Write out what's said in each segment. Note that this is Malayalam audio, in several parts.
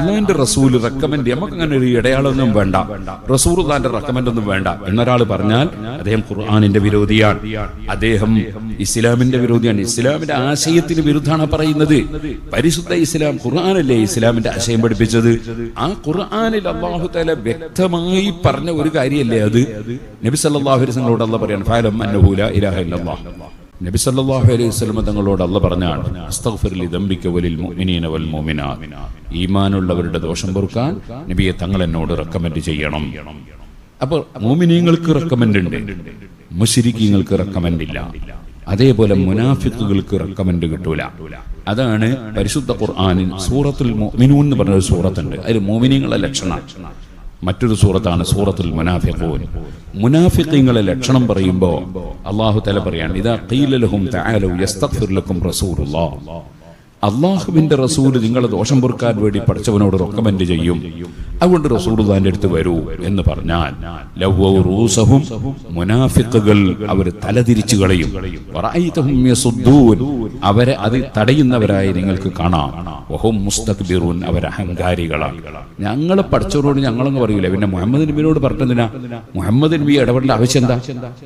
അള്ളാന്റെ റസൂൽ റെക്കമെൻഡ് നമുക്ക് അങ്ങനെ ഒരു ഇടയാളൊന്നും വേണ്ട. റസൂർ താന്റെ റെക്കമെൻഡ് ഒന്നും വേണ്ട. എന്നൊരാൾ പറഞ്ഞാൽ അദ്ദേഹം ഖുർആാനിന്റെ വിരോധിയാണ്. അദ്ദേഹം ഇസ്ലാമിന്റെ വിരോധിയാണ്. ഇസ്ലാമിന്റെ ആശയത്തിന് വിരുദ്ധാണ് പറയുന്നത്. പരിശുദ്ധ ഇസ്ലാം ഖുർആാനല്ലേ ഇസ്ലാമിന്റെ ആശയം പഠിപ്പിച്ചത്? ആ ഖുർആാനിൽ അള്ളാഹു തല വ്യക്തമായി പറഞ്ഞ ഒരു കാര്യമല്ലേ അത്? നബി സല്ലല്ലാഹു അലൈഹി അല്ല പറയാൻ ഫാലം അന്നഹൂല ഇലാഹ ഇല്ലല്ലാഹ്. നബി സല്ലല്ലാഹു അലൈഹി വസല്ലം തങ്ങളോട് അല്ല പറഞ്ഞാണ് മുഅ്മിനീന വൽ ഈമാനുള്ളവരുടെ ദോഷം പൊറുക്കാൻ നബിയെ തങ്ങൾ എന്നോട് റെക്കമെൻഡ് ചെയ്യണം. അപ്പോൾ മോമിനീങ്ങൾക്ക് റെക്കമെൻഡ് ഉണ്ട്. മുഷിരിക്കീങ്ങൾക്ക് റെക്കമെൻഡ് ഇല്ല. അതേപോലെ മുനാഫിക്കുകൾക്ക് റെക്കമെൻഡ് കിട്ടൂല. അതാണ് പരിശുദ്ധ ഖുർആാനിൽ സൂറത്തുൽ മിനു എന്ന് പറഞ്ഞ ഒരു സൂറത്തുണ്ട്. അതിൽ മോമിനീങ്ങളെ ലക്ഷണം. മറ്റൊരു സൂറത്താണ് സൂറത്തുൽ മുനാഫിഖൂൻ. മുനാഫിഖീങ്ങളെ ലക്ഷണം പറയുമ്പോൾ അള്ളാഹു തല പറയാണ് ഇതാ ഖീലലഹും തആലു യസ്തഗ്ഫിർ അള്ളാഹുവിന്റെ റസൂൽ നിങ്ങളെ ദോഷം പൊറുക്കാൻ വേണ്ടി പഠിച്ചവനോട് റെക്കമെൻഡ് ചെയ്യും. അതുകൊണ്ട് റസൂൽ തന്റെ അടുത്ത് വരൂ എന്ന് പറഞ്ഞാൽ റൂസഹും മുനാഫിക്കുകൾ അവർ തലതിരിച്ചു കളയും. അവരെ അത് തടയുന്നവരായി നിങ്ങൾക്ക് കാണാം. വഹും മുസ്തക്ബിറൂൻ അവർ അഹങ്കാരികളാണ്. ഞങ്ങൾ പഠിച്ചവരോട് ഞങ്ങളൊന്നും പറയൂല. പിന്നെ മുഹമ്മദ് നബിയോട് പറഞ്ഞതിനാ മുഹമ്മദ് നബി ഇടപെടേണ്ട ആവശ്യം എന്താ?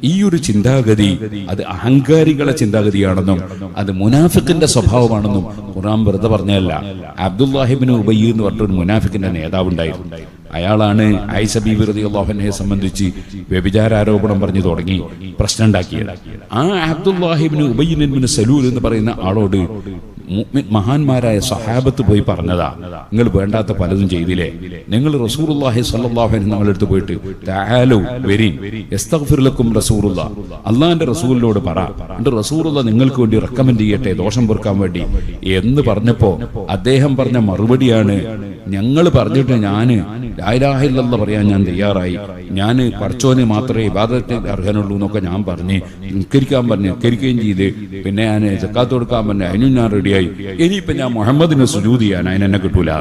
ഈ ഒരു ചിന്താഗതി അത് അഹങ്കാരികളെ ചിന്താഗതിയാണെന്നും അത് മുനാഫിക്കിന്റെ സ്വഭാവമാണെന്നും ഖുറാൻ വെറുതെ പറഞ്ഞതല്ല. അബ്ദുല്ലാഹിബിന് ഉബയ്യ എന്ന് പറഞ്ഞൊരു മുനാഫിക്കിന്റെ നേതാവുണ്ടായിരുന്നു. അയാളാണ് ഐസ ബീബി അള്ളാഹുനെ സംബന്ധിച്ച് വ്യഭിചാരോപണം പറഞ്ഞു തുടങ്ങി പ്രശ്നം ഉണ്ടാക്കിയത്. ആ അബ്ദുല്ലാഹിബിന് ഉബയ്യൻ സലൂൽ എന്ന് പറയുന്ന ആളോട് മഹാന്മാരായ സഹാബത്ത് പോയി പറഞ്ഞതാ. നിങ്ങൾ വേണ്ടാത്ത പലതും ചെയ്തില്ലേ? നിങ്ങൾ റസൂറുല്ലാഹി സ്വല്ലല്ലാഹു അലൈഹി നമ്മളെടുത്ത് പോയിട്ട് ലക്കും റസൂറുള്ള അള്ളാഹിന്റെ റസൂലിനോട് പറ. എന്റെ റസൂറുള്ള നിങ്ങൾക്ക് വേണ്ടി റെക്കമെൻഡ് ചെയ്യട്ടെ ദോഷം പൊറുക്കാൻ വേണ്ടി. എന്ന് പറഞ്ഞപ്പോ അദ്ദേഹം പറഞ്ഞ മറുപടിയാണ് ഞങ്ങൾ പറഞ്ഞിട്ട് ഞാൻ ലായിലാഹില്ല പറയാൻ ഞാൻ തയ്യാറായി. ഞാൻ പഠിച്ചോന് മാത്രമേ ഇബാദത്തിന് അർഹനുള്ളൂ എന്നൊക്കെ ഞാൻ പറഞ്ഞ് നിസ്കരിക്കാൻ പറഞ്ഞ് നിസ്കരിക്കുകയും ചെയ്ത് പിന്നെ ഞാൻ ജക്കാത്ത് കൊടുക്കാൻ പറഞ്ഞു അതിനും ഞാൻ റെഡിയായി. ഇനിയിപ്പൊ ഞാൻ മുഹമ്മദിനെ സുജൂത് അതിനെന്നെ കിട്ടൂല.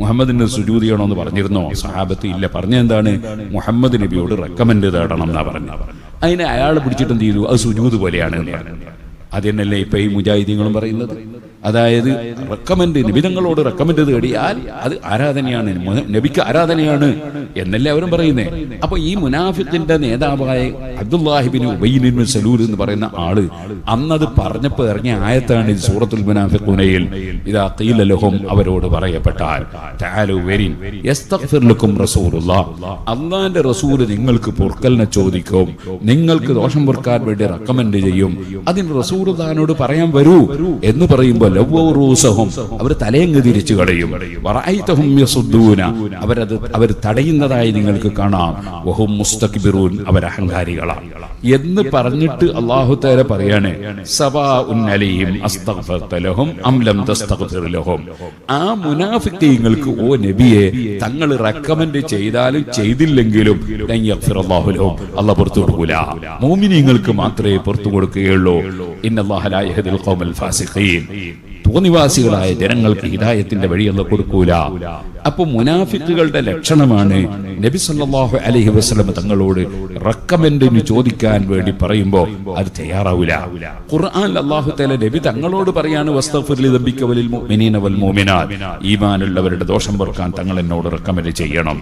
മുഹമ്മദിന് സുജൂത് ചെയ്യണമെന്ന് പറഞ്ഞിരുന്നോ? സഹാബത്ത് ഇല്ല. പറഞ്ഞ എന്താണ്? മുഹമ്മദ് നബിയോട് റെക്കമെൻഡ് തേടണം എന്നാ പറഞ്ഞു. അതിനെ അയാൾ പിടിച്ചിട്ട് എന്ത് ചെയ്തു? അത് സുജൂത് പോലെയാണ് എന്ന് ഇപ്പൊ ഈ മുജാഹിദീങ്ങളും പറയുന്നത്? അതായത് റെക്കമെൻഡ് നിബിധങ്ങളോട് റെക്കമെൻഡ് തേടിയാൽ അത് ആരാധനയാണ്. നബിക്ക് ആരാധനയാണ് എന്നല്ലേ അവരും പറയുന്നേ. അപ്പൊ ഈ മുനാഫിത്തിന്റെ നേതാവായ അബ്ദുല്ലാഹിബിൻ ഉബൈനിൻ സലൂർ എന്ന് പറയുന്ന ആൾ അന്നത് പറഞ്ഞപ്പോ ഇറങ്ങിയ ആയത്താണ് ഇത് സൂറത്തുൽ മുനാഫിഖുനയിൽ. ഇതാ ഖീലലഹും അവരോട് പറയപ്പെട്ടാൽ അള്ളാന്റെ റസൂൽ നിങ്ങൾക്ക് പൊറുക്കലിനെ ചോദിക്കും നിങ്ങൾക്ക് ദോഷം പൊറുക്കാൻ വേണ്ടി റെക്കമെൻഡ് ചെയ്യും. അതിന് റസൂർ താനോട് പറയാൻ വരൂ എന്ന് പറയുമ്പോൾ അവർ തലയങ്ങ് തിരിച്ചു കളയും. അവരത് അവർ തടയുന്നതായി നിങ്ങൾക്ക് കാണാം. വഹും മുസ്തക്ബിറൂൻ. അവർ അഹങ്കാരികളാണ്. എന്ന് പറഞ്ഞിട്ട് അള്ളാഹു തആല പറയാണ് ആ മുനാഫിക്കീങ്ങൾക്ക് ഓ നബിയെ തങ്ങൾ റെക്കമെൻഡ് ചെയ്താലും ചെയ്തില്ലെങ്കിലും അല്ലാഹ് പുറത്തു കൊടുക്കൂല. മോമിനിങ്ങൾക്ക് മാത്രമേ പുറത്തു കൊടുക്കുകയുള്ളൂ. ഇന്നല്ലാഹ തോന്നിവാസികളായ ജനങ്ങൾക്ക് ഹിദായത്തിന്റെ വഴിയല്ല കൊടുക്കൂല. അപ്പൊ മുനാഫിക്കുകളുടെ ലക്ഷണമാണ് നബി സല്ലാഹു അലഹി വസല്ലം തങ്ങളോട് റെക്കമെൻഡിന് ചോദിക്കാൻ വേണ്ടി പറയുമ്പോ അത് തയ്യാറാവില്ല ഖുർആൻ അള്ളാഹു തല നബി തങ്ങളോട് പറയാണ് ഈമാനുള്ളവരുടെ ദോഷം പൊറുക്കാൻ തങ്ങൾ എന്നോട് റെക്കമെൻഡ് ചെയ്യണം.